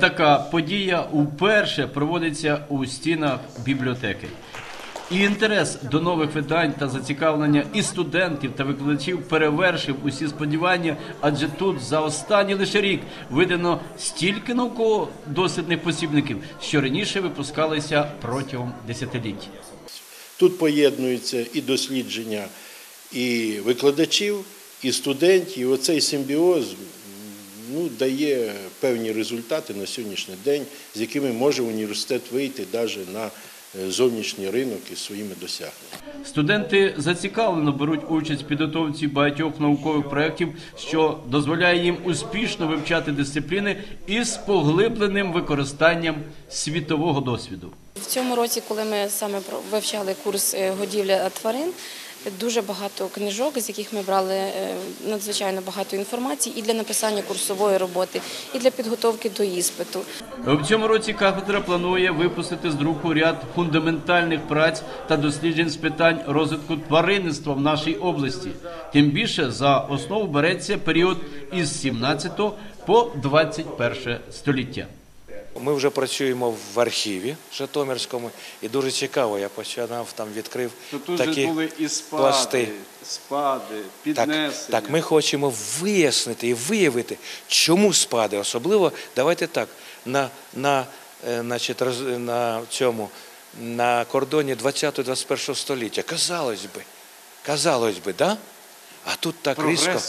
Така подія уперше проводиться у стінах бібліотеки. І інтерес до нових видань та зацікавлення і студентів та викладачів перевершив усі сподівання, адже тут за останній лише рік видано стільки науково-дослідних посібників, що раніше випускалися протягом десятиліть. Тут поєднуються і дослідження і викладачів, і студентів. І оцей симбіоз ну, дає певні результати на сьогоднішній день, з якими може університет вийти навіть на е, зовнішній ринок із своїми досягненнями. Студенти зацікавлено беруть участь в підготовці багатьох наукових проєктів, що дозволяє їм успішно вивчати дисципліни із поглибленим використанням світового досвіду. В цьому році, коли ми саме вивчали курс е, годівля тварин, дуже багато книжок, з яких ми брали е, надзвичайно багато інформації і для написання курсової роботи, і для підготовки до іспиту. В цьому році кафедра планує випустити з друку ряд фундаментальних праць та досліджень з питань розвитку тваринництва в нашій області. Тим більше за основу береться період із 17 по 21 століття. Ми вже працюємо в архіві Житомирському, і дуже цікаво. Я починав там відкрив тут такі були і спади, пласти. спади, Так, піднесення. так, ми хочемо вияснити і виявити, чому спади. Особливо, давайте так, на, на, е, значить, на цьому на кордоні 20-21 століття. Казалось би, казалось би, да? А тут так різко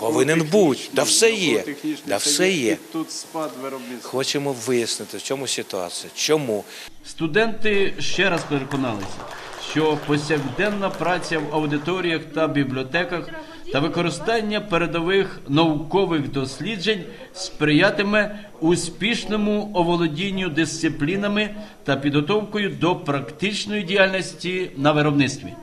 повинен бути. Да все є. Да все є. тут спад виробництва. Хочемо вияснити, в чому ситуація, чому. Студенти ще раз переконалися, що повсякденна праця в аудиторіях та бібліотеках та використання передових наукових досліджень сприятиме успішному оволодінню дисциплінами та підготовкою до практичної діяльності на виробництві.